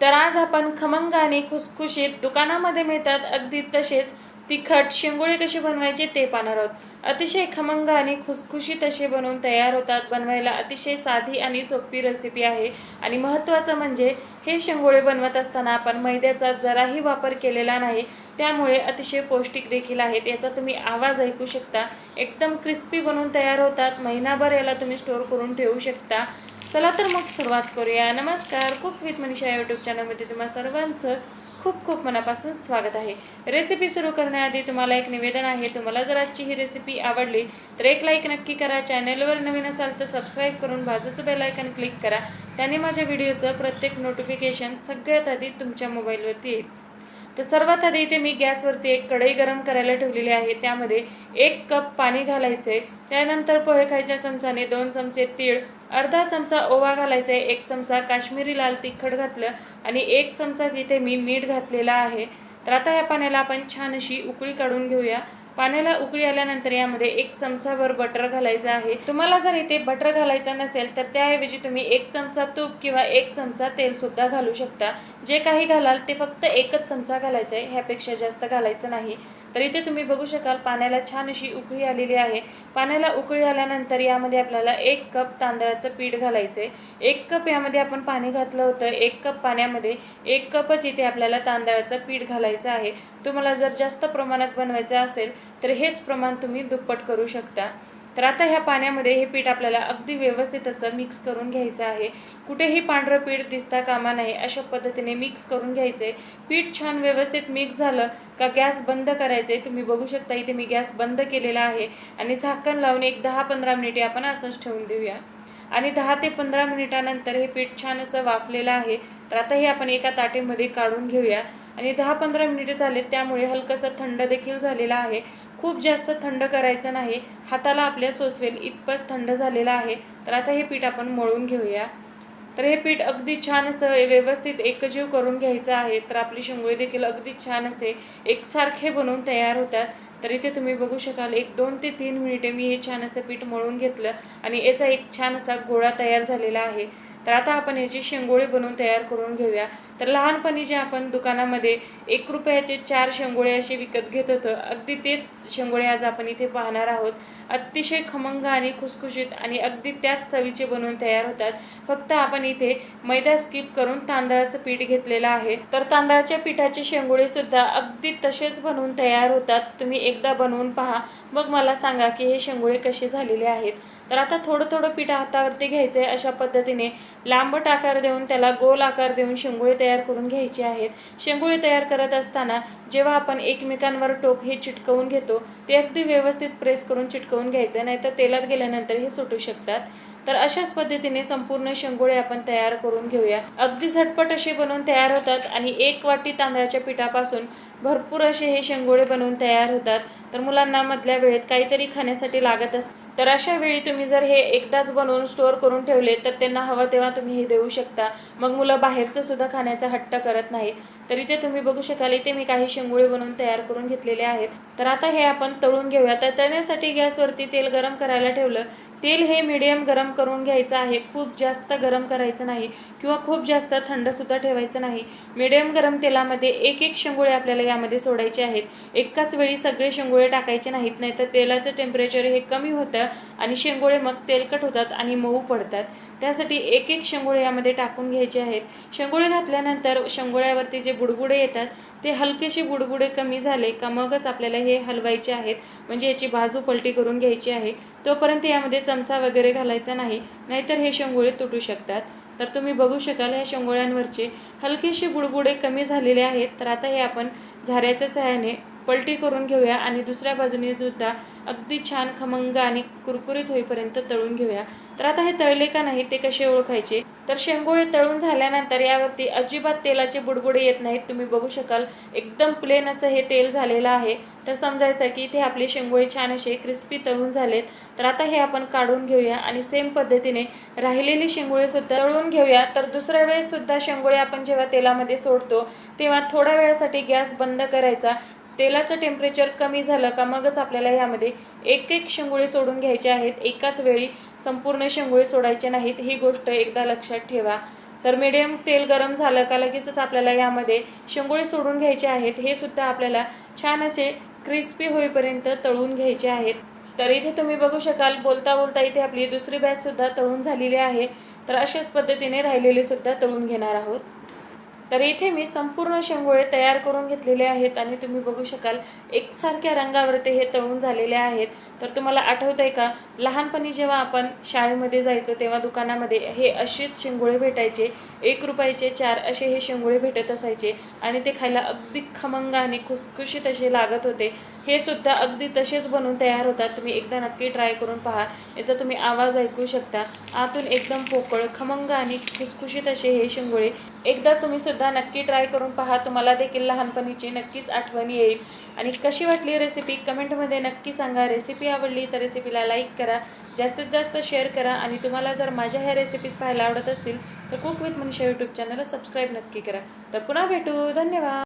तर आज आपण खमंग आणि खुसखुशीत दुकानामध्ये मिळतात. अगदी तसेच तिखट शेंगोळे कसे बनवायचे ते पाहणार आहोत. अतिशय खमंग आणि खुसखुशीत असे बनवून तयार होतात. बनवायला अतिशय साधी आणि सोपी रेसिपी आहे. आणि महत्त्वाचं म्हणजे हे शेंगोळे बनवत असताना आपण मैद्याचा जराही वापर केलेला नाही. त्यामुळे अतिशय पौष्टिक देखील आहेत. याचा तुम्ही आवाज ऐकू शकता. एकदम क्रिस्पी बनवून तयार होतात. महिनाभर याला तुम्ही स्टोअर करून ठेवू शकता. चला तर मग सुरुवात करूया. नमस्कार. कुक विथ मनीषा यूट्यूब चॅनलमध्ये तुम्हा सर्वांचं खूप खूप मनापासून स्वागत आहे. रेसिपी सुरू करण्याआधी तुम्हाला एक निवेदन आहे. तुम्हाला जर आजची ही रेसिपी आवडली तर एक लाईक नक्की करा. चॅनलवर नवीन असाल तर सबस्क्राईब करून बाजूचं बेलायकन क्लिक करा. त्याने माझ्या व्हिडिओचं प्रत्येक नोटिफिकेशन सगळ्यात आधी तुमच्या मोबाईलवरती येईल. तर सर्वात आधी इथे मी गॅसवरती एक कढई गरम करायला ठेवलेली आहे. त्यामध्ये एक कप पाणी घालायचं आहे त्यानंतर पोहे खायच्या चमचाने दोन चमचे तीळ अर्धा चमचा ओवा घालायचा आहे एक चमचा काश्मीरी लाल तिखट घातलं आणि एक चमचा जिथे मी मीठ घातलेला आहे. तर आता या पाण्याला आपण छान अशी उकळी काढून घेऊया. पाण्याला उकळी आल्यानंतर यामध्ये एक चमचाभर बटर घालायचं आहे. तुम्हाला जर इथे बटर घालायचं नसेल तर त्याऐवजी तुम्ही एक चमचा तूप किंवा एक चमचा तेलसुद्धा घालू शकता. जे काही घालाल ते फक्त एकच चमचा घालायचा आहे ह्यापेक्षा जास्त घालायचं नाही. तर इथे तुम्ही बघू शकाल पाण्याला छान अशी उकळी आलेली आहे. पाण्याला उकळी आल्यानंतर यामध्ये आपल्याला एक कप तांदळाचं पीठ घालायचं आहे. एक कप यामध्ये आपण पाणी घातलं होतं. एक कप पाण्यामध्ये एक कपच इथे आपल्याला तांदळाचं पीठ घालायचं आहे. तुम्हाला जर जास्त प्रमाणात बनवायचं असेल तर हेच प्रमाण तुम्ही दुप्पट करू शकता. तर आता ह्या पाण्यामध्ये हे पीठ आपल्याला अगदी व्यवस्थित असं मिक्स करून घ्यायचं आहे. कुठेही पांढरं पीठ दिसता कामा नाही अशा पद्धतीने मिक्स करून घ्यायचं. पीठ छान व्यवस्थित मिक्स झालं का गॅस बंद करायचे. तुम्ही बघू शकता इथे मी गॅस बंद केलेला आहे. आणि झाकण लावून एक दहा पंधरा मिनिटे आपण असंच ठेवून देऊया. आणि दहा ते पंधरा मिनिटानंतर हे पीठ छान असं वाफलेलं आहे. तर आता हे आपण एका ताटेमध्ये काढून घेऊया. आणि दहा पंधरा मिनिटे झाले त्यामुळे हलकंसं थंड देखील झालेलं आहे. खूप जास्त थंड करायचं नाही. हाताला आपल्या सोसवेल इतपत थंड झालेलं आहे. तर आता हे पीठ आपण मळून घेऊया. तर हे पीठ अगदी छान असं व्यवस्थित एकजीव करून घ्यायचं आहे. तर आपली शेंगोळी देखील अगदी छान असे एकसारखे बनवून तयार होतात. तर इथे तुम्ही बघू शकाल एक दोन ते तीन मिनिटे मी हे छान असं पीठ मळून घेतलं आणि याचा एक छान असा गोळा तयार झालेला आहे. तर आता आपण याची शेंगोळे बनवून तयार करून घेऊया. तर लहानपणी जे आपण दुकानामध्ये एक रुपयाचे चार शेंगोळे असे विकत घेत होतं अगदी तेच शेंगोळे आज आपण इथे पाहणार आहोत. अतिशय खमंग आणि खुसखुशीत आणि अगदी त्याच चवीचे बनवून तयार होतात. फक्त आपण इथे मैदा स्किप करून तांदळाचं पीठ घेतलेलं आहे. तर तांदळाच्या पिठाचे शेंगोळे सुद्धा अगदी तसेच बनवून तयार होतात. तुम्ही एकदा बनवून पहा. मग मला सांगा की हे शेंगोळे कसे झालेले आहेत. तर आता थोडं थोडं पीठ हातावरती घ्यायचं आहे अशा पद्धतीने लांबट आकार देऊन त्याला गोल आकार देऊन शेंगोळे तयार करून घ्यायचे आहेत. शेंगोळे तयार करत असताना जेव्हा आपण एकमेकांवर टोक हे चिटकवून घेतो ते अगदी व्यवस्थित प्रेस करून चिटकवून घ्यायचं नाहीतर तेलात गेल्यानंतर हे सुटू शकतात. तर अशाच पद्धतीने संपूर्ण शेंगोळे आपण तयार करून घेऊया. अगदी झटपट असे बनवून तयार होतात आणि एक वाटी तांदळाच्या पिठापासून भरपूर असे हे शेंगोळे बनवून तयार होतात. तर मुलांना मधल्या वेळेत काहीतरी खाण्यासाठी लागत असतं. तर अशा वेळी तुम्ही जर हे एकदाच बनवून स्टोअर करून ठेवले तर त्यांना हवं तेव्हा तुम्ही हे देऊ शकता. मग मुलं बाहेरचं सुद्धा खाण्याचा हट्ट करत नाहीत. तर इथे तुम्ही बघू शकाल इथे मी काही शेंगुळे बनवून तयार करून घेतलेले आहेत. तर आता हे आपण तळून घेऊया. तर तळण्यासाठी गॅसवरती तेल गरम करायला ठेवलं. तेल हे मिडियम गरम करून घ्यायचं आहे. खूप जास्त गरम करायचं नाही किंवा खूप जास्त थंडसुद्धा ठेवायचं नाही. मिडियम गरम तेलामध्ये एक एक शेंगुळे आपल्याला यामध्ये सोडायचे आहेत. एकाच वेळी सगळे शेंगुळे टाकायचे नाहीत नाही तर तेलाचं टेम्परेचर हे कमी होतं. आणि शेंगोळे मग तेलकट होतात आणि मऊ पडतात. त्यासाठी एक एक शेंगोळे यामध्ये टाकून घ्यायचे आहेत. शेंगोळे घातल्यानंतर शेंगोळ्यावरती जे बुडबुडे येतात ते हलकेसे बुडबुडे कमी झाले का मगच आपल्याला हे हलवायचे आहेत. म्हणजे याची बाजू पलटी करून घ्यायची आहे. तोपर्यंत यामध्ये चमचा वगैरे घालायचा नाही नाहीतर हे शेंगोळे तुटू शकतात. तर तुम्ही बघू शकाल ह्या शेंगोळ्यांवरचे हलकेसे बुडबुडे कमी झालेले आहेत. तर आता हे आपण झाऱ्याच्या सहाय्याने पलटी करून घेऊया आणि दुसऱ्या बाजूने सुद्धा अगदी छान खमंग आणि कुरकुरीत होईपर्यंत तळून घेऊया. तर आता हे तळले का नाही ते कसे ओळखायचे? तर शेंगोळे तळून झाल्यानंतर यावरती अजिबात तेलाचे बुडबुडे येत नाहीत. तुम्ही बघू शकाल एकदम प्लेन असं हे तेल झालेलं आहे. तर समजायचं की इथे आपले शेंगोळे छान असे क्रिस्पी तळून झालेत. तर आता हे आपण काढून घेऊया आणि सेम पद्धतीने राहिलेली शेंगोळे सुद्धा तळून घेऊया. तर दुसऱ्या वेळेस सुद्धा शेंगोळे आपण जेव्हा तेलामध्ये सोडतो तेव्हा थोड्या वेळासाठी गॅस बंद करायचा. तेलाचं टेम्परेचर कमी झालं का मगच आपल्याला यामध्ये एक एक शेंगोळे सोडून घ्यायचे आहेत. एकाच वेळी संपूर्ण शेंगोळे सोडायचे नाहीत. ही गोष्ट एकदा लक्षात ठेवा. तर मीडियम तेल गरम झालं का लगेचच आपल्याला यामध्ये शेंगोळे सोडून घ्यायचे आहेत. हे सुद्धा आपल्याला छान असे क्रिस्पी होईपर्यंत तळून घ्यायचे आहेत. तर इथे तुम्ही बघू शकाल बोलता बोलता इथे आपली दुसरी बॅचसुद्धा तळून झालेली आहे. तर अशाच पद्धतीने राहिलेले सुद्धा तळून घेणार आहोत. तर इथे मी संपूर्ण शेंगोळे तयार करून घेतलेले आहेत आणि तुम्ही बघू शकाल एकसारख्या रंगावरती हे तळून झालेले आहेत. तर तुम्हाला आठवत आहे का लहानपणी जेव्हा आपण शाळेमध्ये जायचो तेव्हा दुकानामध्ये हे असेच शेंगोळे भेटायचे. एक रुपयाचे चार असे हे शेंगोळे भेटत असायचे आणि ते खायला अगदी खमंग आणि खुसखुशीत असे लागत होते. हे सुद्धा अगदी तसेच बनवून तयार होतात. तुम्ही एकदा नक्की ट्राय करून पहा. याचा तुम्ही आवाज ऐकू शकता. आतून एकदम पोकळ खमंग आणि खुसखुशीत असे हे शेंगोळे. एकदा तुम्ही सुद्धा नक्की ट्राय करून पहा. तुम्हाला देखील लहानपणीची नक्कीच आठवण येईल. आणि कशी वाटली रेसिपी कमेंटमध्ये नक्की सांगा. रेसिपी आवडली तर रेसिपीला लाईक करा. जास्तीत जास्त शेअर करा. आणि तुम्हाला जर माझ्या ह्या रेसिपीज पाहायला आवडत असतील तर कुक विथ मनीषा यूट्यूब चॅनलला सबस्क्राईब नक्की करा. तर पुन्हा भेटू. धन्यवाद.